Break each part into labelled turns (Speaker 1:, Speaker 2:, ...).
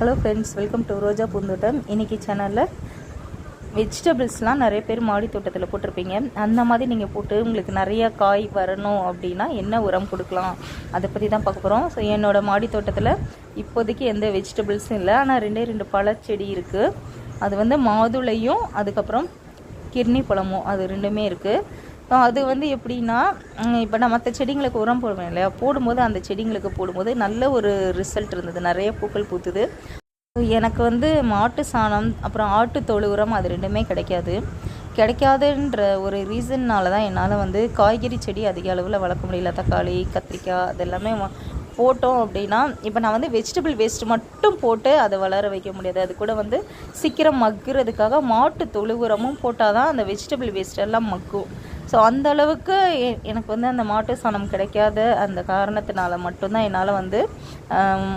Speaker 1: Hello friends welcome to Roja Poonthottam இன்னைக்கு சேனலில் வெஜிடபிள்ஸ்லாம் நிறைய பேர் மாடி தோட்டத்தில் போட்டிருப்பீங்க. அந்த மாதிரி நீங்கள் போட்டு உங்களுக்கு நிறைய காய் வரணும் அப்படின்னா என்ன உரம் கொடுக்கலாம்? அதை பற்றி தான் பார்க்க போகிறோம் ஸோ என்னோடய மாடி தோட்டத்தில் இப்போதைக்கு எந்த வெஜிடபிள்ஸும் இல்லை. ஆனால் ரெண்டே ரெண்டு பழச்செடி இருக்குது அது வந்து மாதுளையும் அதுக்கப்புறம் கிர்னி பழமும் அது ரெண்டுமே இருக்குது அது வந்து எப்படின்னா இப்போ நான் மற்ற செடிங்களுக்கு உரம் போடுவேன் இல்லையா? போடும்போது அந்த செடிங்களுக்கு போடும்போது நல்ல ஒரு ரிசல்ட் இருந்தது. நிறைய பூக்கள் பூத்துது. எனக்கு வந்து மாட்டு சாணம் அப்புறம் ஆட்டு தொழு உரம் அது ரெண்டுமே கிடைக்காது. கிடைக்காதுன்ற ஒரு ரீசன்னால தான் என்னால் வந்து காய்கறி செடி அதிக அளவில் வளர்க்க முடியல. தக்காளி கத்திரிக்காய் அதெல்லாமே போட்டோம் அப்படின்னா இப்போ நான் வந்து வெஜிடபிள் வேஸ்ட் மட்டும் போட்டு அதை வளர வைக்க முடியாது. அது கூட வந்து சீக்கிரம் மக்குறதுக்காக மாட்டு தொழு உரமும் போட்டால் தான் அந்த வெஜிடபிள் வேஸ்ட் எல்லாம் மக்கும். ஸோ அந்த அளவுக்கு எ- எனக்கு வந்து அந்த மாட்டு சாணம் கிடைக்காத அந்த காரணத்தினால மட்டும்தான் என்னால் வந்து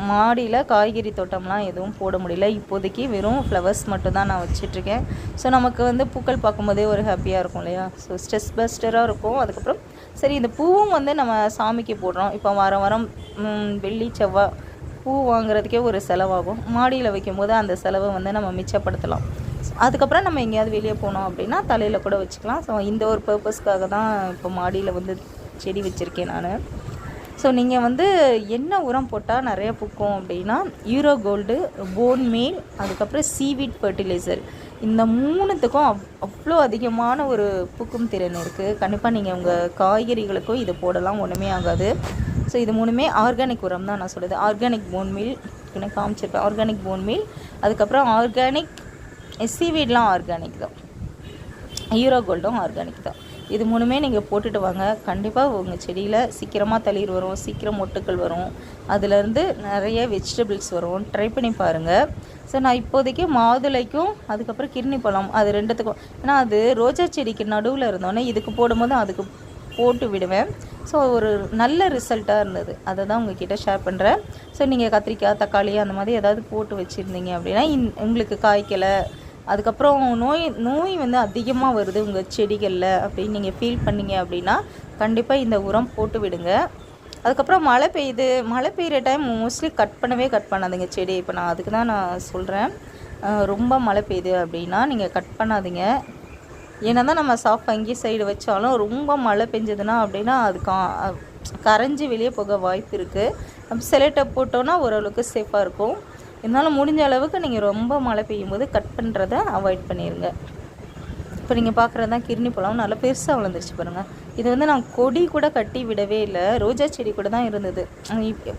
Speaker 1: மாடியில் காய்கறி தோட்டம்லாம் எதுவும் போட முடியல. இப்போதைக்கு வெறும் ஃப்ளவர்ஸ் மட்டும்தான் நான் வச்சிட்ருக்கேன். ஸோ நமக்கு வந்து பூக்கள் பார்க்கும்போதே ஒரு ஹாப்பியாக இருக்கும் இல்லையா? ஸோ ஸ்ட்ரெஸ் பஸ்டராக இருக்கும். அதுக்கப்புறம் சரி இந்த பூவும் வந்து நம்ம சாமிக்கு போடுறோம். இப்போ வாரம் வாரம் வெள்ளி செவ்வாய் பூ வாங்குறதுக்கே ஒரு செலவாகும். மாடியில் வைக்கும்போது அந்த செலவை வந்து நம்ம மிச்சப்படுத்தலாம். அதுக்கப்புறம் நம்ம எங்கேயாவது வெளியே போனோம் அப்படின்னா தலையில் கூட வச்சுக்கலாம். ஸோ இந்த ஒரு பர்பஸ்க்காக தான் இப்போ மாடியில் வந்து செடி வச்சுருக்கேன் நான். ஸோ நீங்கள் வந்து என்ன உரம் போட்டால் நிறைய பூக்கும் அப்படின்னா யூரோ கோல்டு போன் மீல் அதுக்கப்புறம் சீவீட் ஃபர்டிலைசர் இந்த மூணுத்துக்கும் அவ் அவ்வளோ அதிகமான ஒரு பூக்கும் திறன் இருக்குது கண்டிப்பாக நீங்கள் உங்கள் காய்கறிகளுக்கும் இதை போடலாம் ஒன்றுமே ஆகாது. ஸோ இது மூணுமே ஆர்கானிக் உரம் தான் நான் சொல்லுது ஆர்கானிக் போன் மீல் எனக்கு காமிச்சிருப்பேன். ஆர்கானிக் போன் மீல் அதுக்கப்புறம் ஆர்கானிக் சீவீட்லாம் ஆர்கானிக் தான். ஹீரோ கோல்டும் ஆர்கானிக் தான். இது மூணுமே நீங்கள் போட்டுட்டு வாங்க. கண்டிப்பாக உங்கள் செடியில் சீக்கிரமாக தளிர் வரும் சீக்கிரம் மொட்டுக்கள் வரும். அதுலேருந்து நிறைய வெஜிடபிள்ஸ் வரும். ட்ரை பண்ணி பாருங்கள் ஸோ நான் இப்போதைக்கு மாதுளைக்கும் அதுக்கப்புறம் கிர்னி பழம் அது ரெண்டுத்துக்கும். ஏன்னா அது ரோஜா செடிக்கு நடுவில் இருந்தோன்னே இதுக்கு போடும்போது அதுக்கு போட்டு விடுவேன். ஸோ ஒரு நல்ல ரிசல்ட்டாக இருந்தது. அதை தான் உங்ககிட்ட ஷேர் பண்ணுறேன் ஸோ நீங்கள் கத்திரிக்காய் தக்காளி அந்த மாதிரி ஏதாவது போட்டு வச்சுருந்தீங்க அப்படின்னா இன் உங்களுக்கு காய்க்கலை அதுக்கப்புறம் நோய் நோய் வந்து அதிகமாக வருது. உங்கள் செடிகளில் அப்படின்னு நீங்கள் ஃபீல் பண்ணீங்க அப்படின்னா கண்டிப்பாக இந்த உரம் போட்டு விடுங்க. அதுக்கப்புறம் மழை பெய்யுது. மழை பெய்கிற டைம் மோஸ்ட்லி கட் பண்ணவே கட் பண்ணாதீங்க செடி இப்போ நான் அதுக்கு தான் நான் சொல்கிறேன் ரொம்ப மழை பெய்யுது அப்படின்னா நீங்கள் கட் பண்ணாதீங்க. ஏன்னா தான் நம்ம சாஃப்ட் அங்கி சைடு வச்சாலும் ரொம்ப மழை பெஞ்சதுன்னா அப்படின்னா அது கா கரைஞ்சி வெளியே போக வாய்ப்பு இருக்குது நம்ம செலட்டை போட்டோன்னா ஓரளவுக்கு சேஃபாக இருக்கும். இருந்தாலும் முடிஞ்ச அளவுக்கு நீங்கள் ரொம்ப மழை பெய்யும் போது கட் பண்ணுறத அவாய்ட் பண்ணிடுங்க இப்போ நீங்கள் பார்க்குறது தான் கிர்னி பழம். நல்லா பெருசாக வளர்ந்துருச்சு பாருங்கள் இது வந்து நான் கொடி கூட கட்டி விடவே இல்லை. ரோஜா செடி கூட தான் இருந்தது.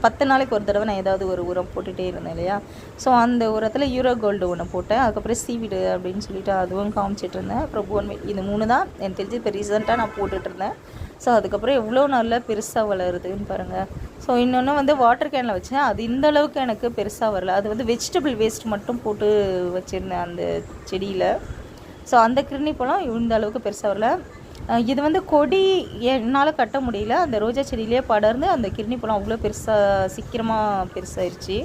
Speaker 1: பத்து நாளைக்கு ஒரு தடவை நான் ஏதாவது ஒரு உரம் போட்டுகிட்டே இருந்தேன் இல்லையா? ஸோ அந்த உரத்தில் யூரோ கோல்டு ஒன்று போட்டேன். அதுக்கப்புறம் சீவிடு அப்படின்னு சொல்லிட்டு அதுவும் காமிச்சிட்டு இருந்தேன். அப்புறம் போன்மேல் இது மூணு தான். எனக்கு தெரிஞ்சு இப்போ ரீசெண்டாக நான் போட்டுட்ருந்தேன் ஸோ அதுக்கப்புறம் எவ்வளோ நல்லா பெருசாக வளருதுன்னு பாருங்கள் ஸோ இன்னொன்று வந்து வாட்டர் கேனில் வச்சேன். அது இந்த அளவுக்கு எனக்கு பெருசாக வரல. அது வந்து வெஜிடபிள் வேஸ்ட் மட்டும் போட்டு வச்சுருந்தேன் அந்த செடியில். ஸோ அந்த கிருணி பழம் இந்த அளவுக்கு பெருசாக வரல. இது வந்து கொடி என்னால் கட்ட முடியல. அந்த ரோஜா செடியிலே படர்ந்து அந்த கிருணி பழம் அவ்வளோ பெருசாக சீக்கிரமாக பெருசாகிருச்சு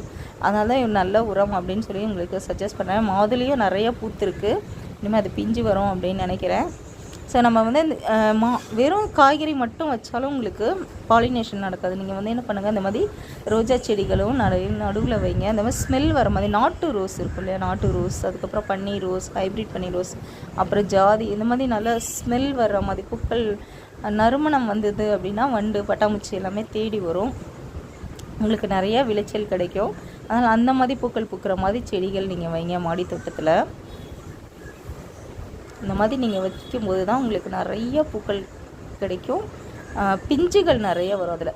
Speaker 1: அதனால தான் நல்ல உரம் அப்படின்னு சொல்லி உங்களுக்கு சஜஸ்ட் பண்ணேன் மாதுளையும் நிறைய பூத்துருக்கு. இனிமேல் அது பிஞ்சு வரும் அப்படின்னு நினைக்கிறேன். ஸோ நம்ம வந்து மா வெறும் காய்கறி மட்டும் வச்சாலும் உங்களுக்கு பாலினேஷன் நடக்காது. நீங்கள் வந்து என்ன பண்ணுங்கள் இந்த மாதிரி ரோஜா செடிகளும் நிறைய நடுவில் வைங்க. அந்த மாதிரி ஸ்மெல் வர மாதிரி நாட்டு ரோஸ் இருக்கும் இல்லையா? நாட்டு ரோஸ் அதுக்கப்புறம் பன்னீர் ரோஸ் ஹைப்ரிட் பன்னீர் ரோஸ் அப்புறம் ஜாதி இந்த மாதிரி நல்லா ஸ்மெல் வர்ற மாதிரி பூக்கள் நறுமணம் வந்தது அப்படின்னா வண்டு பட்டாம்பூச்சி எல்லாமே தேடி வரும். உங்களுக்கு நிறைய விளைச்சல் கிடைக்கும். அதனால் அந்த மாதிரி பூக்கள் பூக்கிற மாதிரி செடிகள் நீங்கள் வைங்க மாடி தோட்டத்தில் இந்த மாதிரி நீங்கள் வைக்கும்போது தான் உங்களுக்கு நிறைய பூக்கள் கிடைக்கும். ஆஹ் பிஞ்சுகள் நிறைய வரும் அதில்.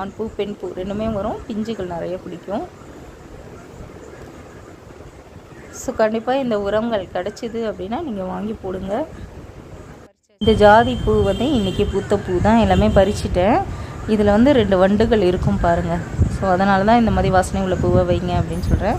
Speaker 1: ஆண் பூ பெண் பூ ரெண்டுமே வரும். பிஞ்சுகள் நிறைய பிடிக்கும் ஸோ கண்டிப்பாக இந்த உரங்கள் கிடச்சிது அப்படின்னா நீங்கள் வாங்கி போடுங்க. இந்த ஜாதி பூ வந்து இன்றைக்கி பூத்த பூ தான். எல்லாமே பறிச்சிட்டேன். இதில் வந்து ரெண்டு வண்டுகள் இருக்கும் பாருங்கள் ஸோ அதனால தான் இந்த மாதிரி வாசனை உள்ள பூவை வைங்க அப்படின்னு சொல்கிறேன்